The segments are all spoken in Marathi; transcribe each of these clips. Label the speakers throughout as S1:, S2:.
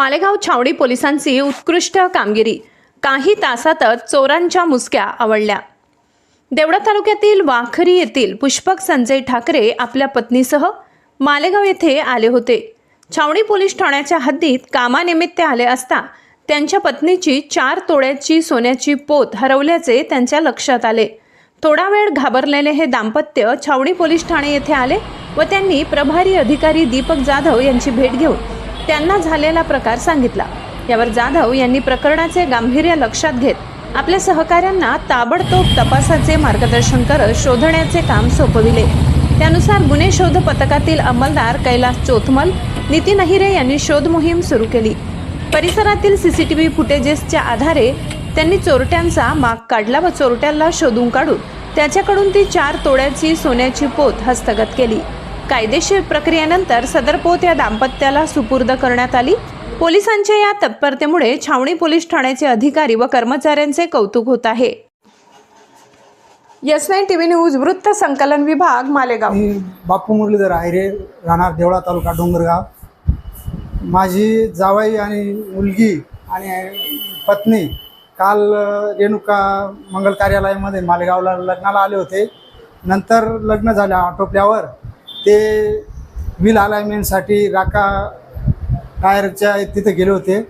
S1: मालेगाव छावणी पोलिसांची उत्कृष्ट कामगिरी. काही तासातच चोरांच्या मुसक्या आवडल्या. देवळा तालुक्यातील वाखरी येथील पुष्पक संजय ठाकरे आपल्या पत्नीसह मालेगाव येथे आले होते. छावणी पोलीस ठाण्याच्या हद्दीत कामानिमित्त आले असता त्यांच्या पत्नीची चार तोड्याची सोन्याची पोत हरवल्याचे त्यांच्या लक्षात आले. थोडा वेळ घाबरलेले हे दाम्पत्य छावणी पोलीस ठाणे येथे आले व त्यांनी प्रभारी अधिकारी दीपक जाधव यांची भेट घेऊन त्यांना झालेला प्रकार सांगितला. यावर जाधव यांनी प्रकरणाचे गांभीर्य लक्षात घेत आपल्या सहकाऱ्यांना ताबडतोब तपासाचे मार्गदर्शन करत शोधण्याचे काम सोपविले. त्यानुसार गुन्हे शोध पथकातील अंमलदार कैलास चोथमल नितीन अहिरे यांनी शोध मोहीम सुरू केली. परिसरातील सीसीटीव्ही फुटेजेसच्या आधारे त्यांनी चोरट्यांचा माग काढला व चोरट्याला शोधून काढून त्याच्याकडून ती चार तोड्याची सोन्याची पोत हस्तगत केली. कायदेशीर प्रक्रियेनंतर सदर पोत या दाम्पत्याला सुपूर्द करण्यात आली. पोलिसांच्या या तत्परतेमुळे छावणी पोलीस ठाण्याचे अधिकारी व कर्मचाऱ्यांचे कौतुक होत आहे. यस नाईन टीव्ही न्यूज वृत्त संकलन विभाग मालेगाव.
S2: मी बापू मुरलीधर आयरे राहणार देवळा तालुका डोंगरगाव. माझी जावाई आणि मुलगी आणि पत्नी काल रेणुका मंगल कार्यालयामध्ये मालेगावला लग्नाला आले होते. नंतर लग्न झाल्या आटोपल्यावर. ते व्हील अलायमेंटसाठी राका टायरच्या तिथं गेले होते.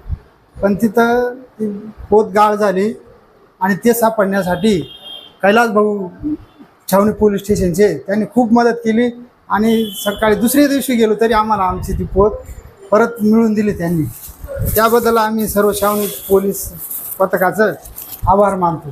S2: पण तिथं ती पोत गाळ झाली आणि ते सापडण्यासाठी कैलास भाऊ छावणी पोलीस स्टेशनचे त्यांनी खूप मदत केली आणि सकाळी दुसऱ्या दिवशी गेलो तरी आम्हाला आमची ती पोत परत मिळून दिली त्यांनी. त्याबद्दल आम्ही सर्व छावणी पोलीस पथकाचं आभार मानतो.